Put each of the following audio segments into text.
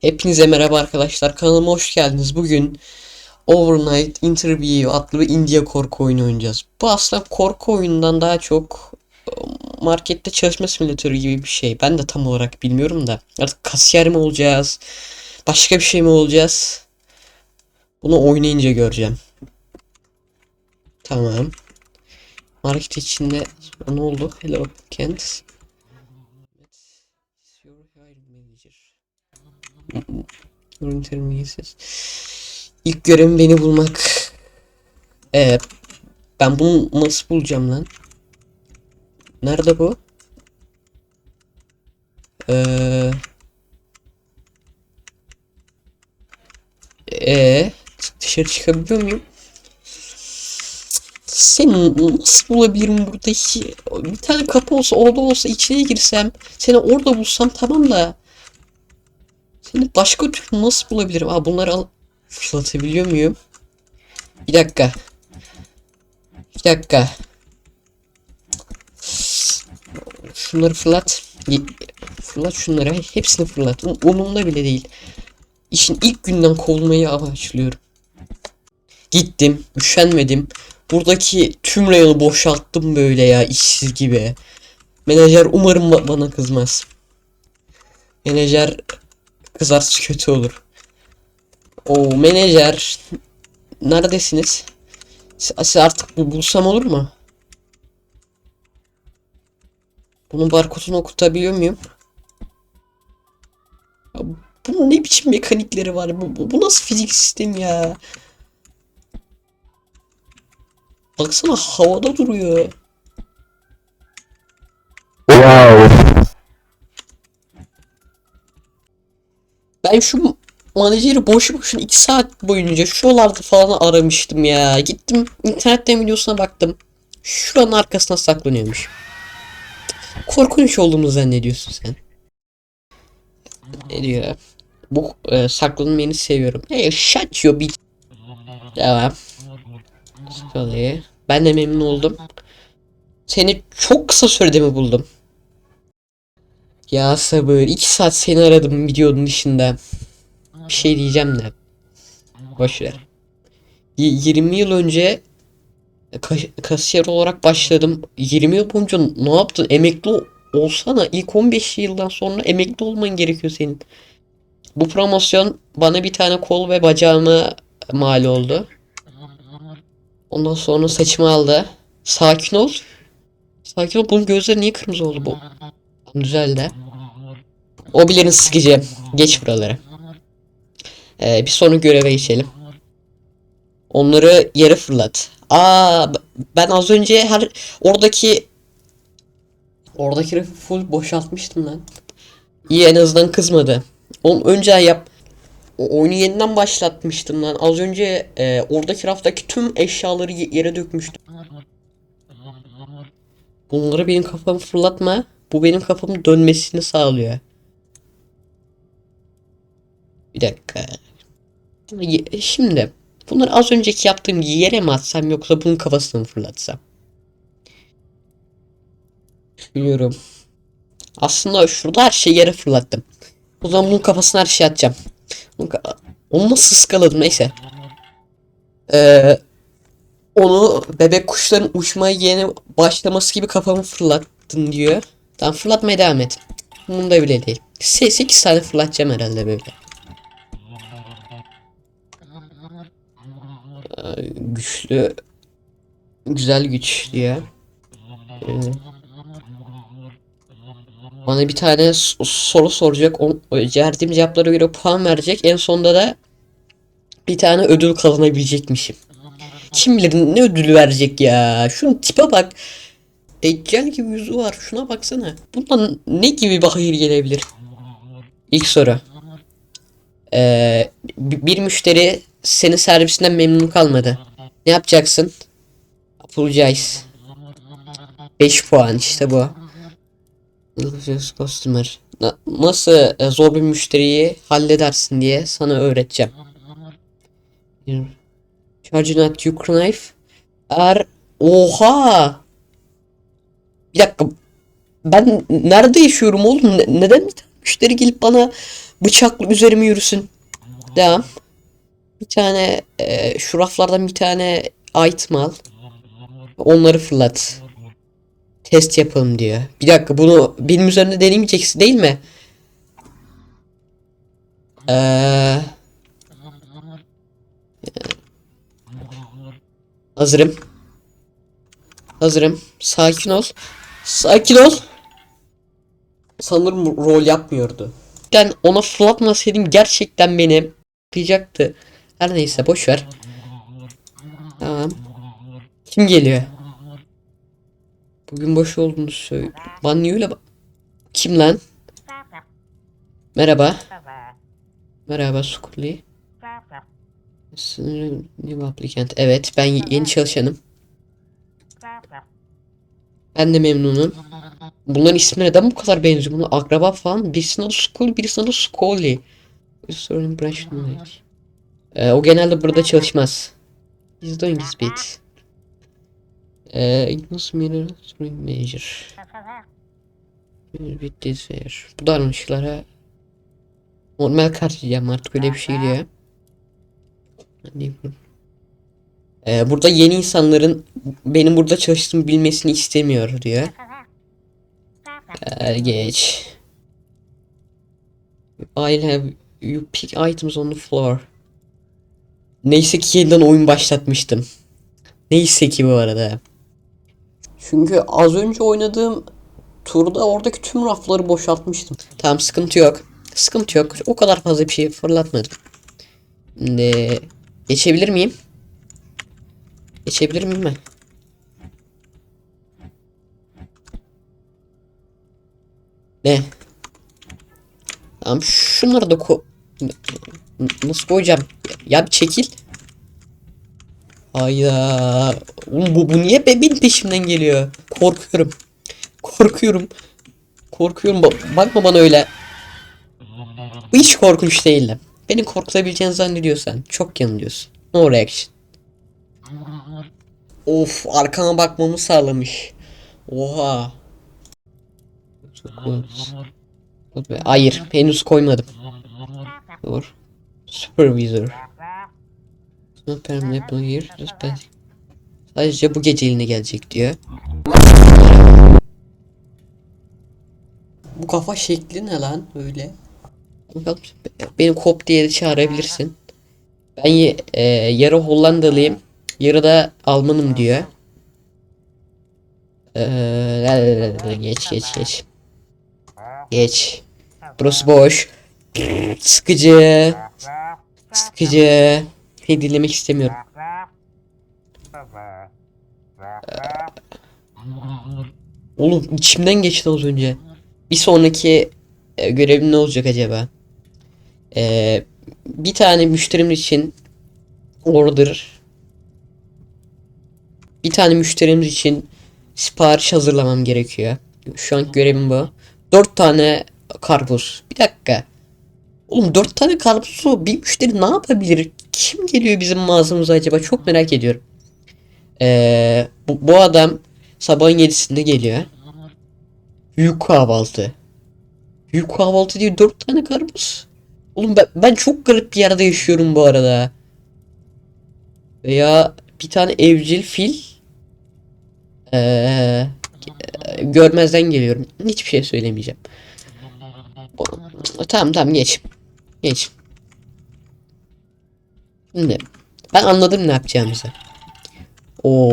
Hepinize merhaba arkadaşlar. Kanalıma hoş geldiniz. Bugün Overnight Interview adlı bir India korku oyunu oynayacağız. Bu aslında korku oyunundan daha çok e, markette çalışma simülatörü gibi bir şey. Ben de tam olarak bilmiyorum da. Artık kasiyer mi olacağız? Başka bir şey mi olacağız? Bunu oynayınca göreceğim. Tamam. Market içinde ne oldu? Hello Kent. Ürün terbiyesiz. İlk görevim beni bulmak. Evet. Ben bunu nasıl bulacağım lan? Nerede bu? Ee, ee, dışarı çıkabiliyor muyum? Seni nasıl bulabilirim burada? Bir tane kapı olsa orada olsa içine girsem seni orada bulsam tamam da seni başka türlü nasıl bulabilirim? Aa bunları al fırlatabiliyor muyum? Bir dakika. Bir dakika. Şunları fırlat. Fırlat şunları. Hepsini fırlat. Um- Umurumda bile değil. İşin ilk günden kovulmayı amaçlıyorum. Gittim. Üşenmedim. Buradaki tüm reyonu boşalttım böyle ya işsiz gibi. Menajer umarım ba- bana kızmaz. Menajer kızarsa kötü olur. O menajer neredesiniz? Siz artık bu bulsam olur mu? Bunun barkodunu okutabiliyor muyum? Ya bunun ne biçim mekanikleri var? Bu, bu, bu nasıl fizik sistem ya? Baksana havada duruyor. Ben şu menajeri boşu boşuna 2 saat boyunca şuralarda falan aramıştım ya. Gittim internetten videosuna baktım. Şuranın arkasına saklanıyormuş. Korkunç olduğumu zannediyorsun sen. Ne diyor? Bu e, saklanmayı seviyorum. Hey shut your bitch. Devam. Şöyle. Ben de memnun oldum. Seni çok kısa sürede mi buldum? Ya sabır. 2 saat seni aradım videonun dışında. Bir şey diyeceğim de. Boş ver. Y- 20 yıl önce ka- kasiyer olarak başladım. 20 yıl boyunca ne yaptın? Emekli ol- olsana. İlk 15 yıldan sonra emekli olman gerekiyor senin. Bu promosyon bana bir tane kol ve bacağıma mal oldu. Ondan sonra saçımı aldı. Sakin ol. Sakin ol. Bunun gözleri niye kırmızı oldu bu? Düzeldi. O bilerini sıkacağım. Geç buralara. Ee, bir sonraki göreve geçelim. Onları yere fırlat. Aa ben az önce her oradaki oradaki rafı full boşaltmıştım lan. İyi en azından kızmadı. Onu önce yap. O oyunu yeniden başlatmıştım lan. Az önce e, oradaki raftaki tüm eşyaları ye- yere dökmüştüm. Bunları benim kafamı fırlatma. Bu benim kafamın dönmesini sağlıyor. Bir dakika. Şimdi bunları az önceki yaptığım yere mi atsam yoksa bunun kafasına mı fırlatsam? Düşünüyorum. Aslında şurada her şeyi yere fırlattım. O zaman bunun kafasına her şeyi atacağım. Onu nasıl ıskaladım neyse. Ee, onu bebek kuşların uçmaya yeni başlaması gibi kafamı fırlattın diyor. Tamam fırlatmaya devam et. Bunda bile değil. 8 tane fırlatacağım herhalde böyle. Güçlü güzel güç diye. Ee, bana bir tane soru soracak. O, o verdiğim cevaplara göre puan verecek. En sonunda da bir tane ödül kazanabilecekmişim. Kim bilir ne ödülü verecek ya. Şunun tipe bak. Deccal gibi yüzü var. Şuna baksana. Bundan ne gibi bir hayır gelebilir? İlk soru. Ee, bi- bir müşteri senin servisinden memnun kalmadı. Ne yapacaksın? Apologize. 5 puan işte bu. Customer. Na- Nasıl e, zor bir müşteriyi halledersin diye sana öğreteceğim. Charging at your knife. Er... Oha! Bir dakika. Ben nerede yaşıyorum oğlum? Ne- neden bir tane müşteri gelip bana Bıçaklı üzerime yürüsün. Devam. Bir tane e, şu raflardan bir tane item al. Onları fırlat. Test yapalım diyor. Bir dakika bunu benim üzerinde denemeyeceksin değil mi? Eee Hazırım. Hazırım. Sakin ol. Sakin ol. Sanırım rol yapmıyordu. Ben ona fırlatmasaydım gerçekten beni kıyacaktı. Her neyse boş ver. Tamam. Kim geliyor? Bugün boş olduğunu söyle. Bana niye öyle Kim lan? Merhaba. Merhaba. Sınırı New applicant. Evet ben yeni çalışanım. Ben de memnunum. Bunların ismi neden bu kadar benziyor? Bunlar akraba falan. Birisinin adı Skull, birisinin adı Scully. Sorun branch. Ee, o genelde burada çalışmaz. He's doing his bit. Ee, Ignis Mirror Spring Major. Bit desire. Bu davranışlara normal karşılayacağım artık öyle bir şey diyor. Hadi bu- Ee, burada yeni insanların benim burada çalıştığımı bilmesini istemiyor diyor. Ee, geç. I have you pick items on the floor. Neyse ki yeniden oyun başlatmıştım. Neyse ki bu arada. Çünkü az önce oynadığım turda oradaki tüm rafları boşaltmıştım. Tamam sıkıntı yok. Sıkıntı yok. O kadar fazla bir şey fırlatmadım. Şimdi geçebilir miyim? Geçebilir miyim ben? Ne? Tamam şunları da ko... Nasıl koyacağım? Ya bir çekil. Hayda. Oğlum bu, bu niye be- benim peşimden geliyor? Korkuyorum. Korkuyorum. Korkuyorum. Ba- bakma bana öyle. Hiç korkunç değil. Beni korkutabileceğini zannediyorsan çok yanılıyorsun. No reaction. Of arkama bakmamı sağlamış. Oha. Hayır henüz koymadım. Dur. Supervisor. Permanent here. Sadece bu geceliğine gelecek diyor. Bu kafa şekli ne lan öyle? Bakalım. Beni kop diye de çağırabilirsin. Ben e, yarı Hollandalıyım. Yarı da Almanım diyor. Ee, geç geç geç. Geç. Burası boş. Sıkıcı. Sıkıcı. Seni dinlemek istemiyorum. Oğlum içimden geçti az önce. Bir sonraki e, görevim ne olacak acaba? Ee, bir tane müşterim için order bir tane müşterimiz için sipariş hazırlamam gerekiyor. Şu an görevim bu. Dört tane karpuz. Bir dakika. Oğlum dört tane karpuzu bir müşteri ne yapabilir? Kim geliyor bizim mağazamıza acaba? Çok merak ediyorum. Ee, bu, bu adam sabahın yedisinde geliyor. Büyük kahvaltı. Büyük kahvaltı diye dört tane karpuz. Oğlum ben, ben çok garip bir yerde yaşıyorum bu arada. Veya bir tane evcil fil. Ee, görmezden geliyorum. Hiçbir şey söylemeyeceğim. Tamam tamam geç. Geç. Şimdi ben anladım ne yapacağımızı. O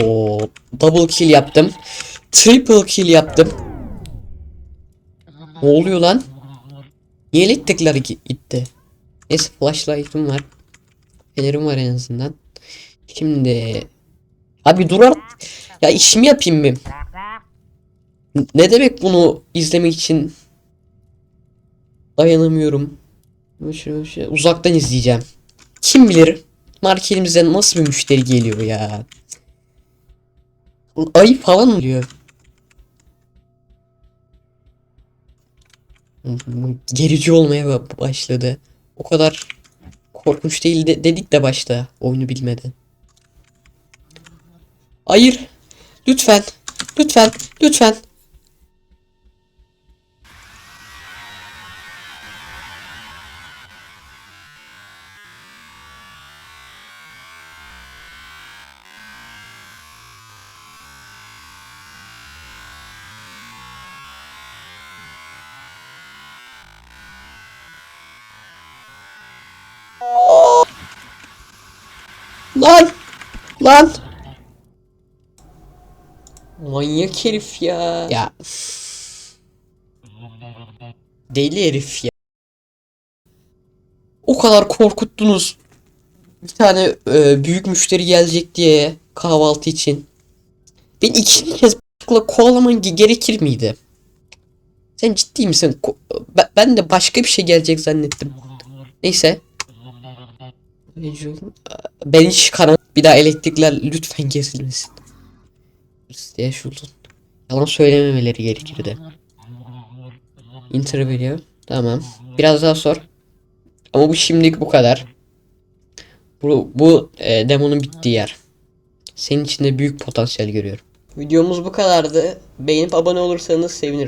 double kill yaptım. Triple kill yaptım. Ne oluyor lan? Niye elektrikler gi- gitti? Neyse flashlight'ım var. Fenerim var en azından. Şimdi Abi dur artık. Ya işimi yapayım mı? Ne demek bunu izlemek için dayanamıyorum. Uzaktan izleyeceğim. Kim bilir marketimize nasıl bir müşteri geliyor ya. Ayı falan mı diyor? Gerici olmaya ba- başladı. O kadar korkunç değil de dedik de başta oyunu bilmeden. Hayır. Lütfen. Lütfen. Lütfen. Lan! Lan! Manyak herif ya. Ya. Deli herif ya. O kadar korkuttunuz. Bir tane e, büyük müşteri gelecek diye kahvaltı için. Ben ikinci kez bıçakla kovalaman ge- gerekir miydi? Sen ciddi misin? Ko- Ben de başka bir şey gelecek zannettim. Neyse. Ben hiç karan... Bir daha elektrikler lütfen kesilmesin. Diye şuradan. Yalan söylememeleri gerekirdi. Interview. Tamam. Biraz daha sor. Ama bu şimdilik bu kadar. Bu, bu e, demonun bittiği yer. Senin içinde büyük potansiyel görüyorum. Videomuz bu kadardı. Beğenip abone olursanız sevinirim.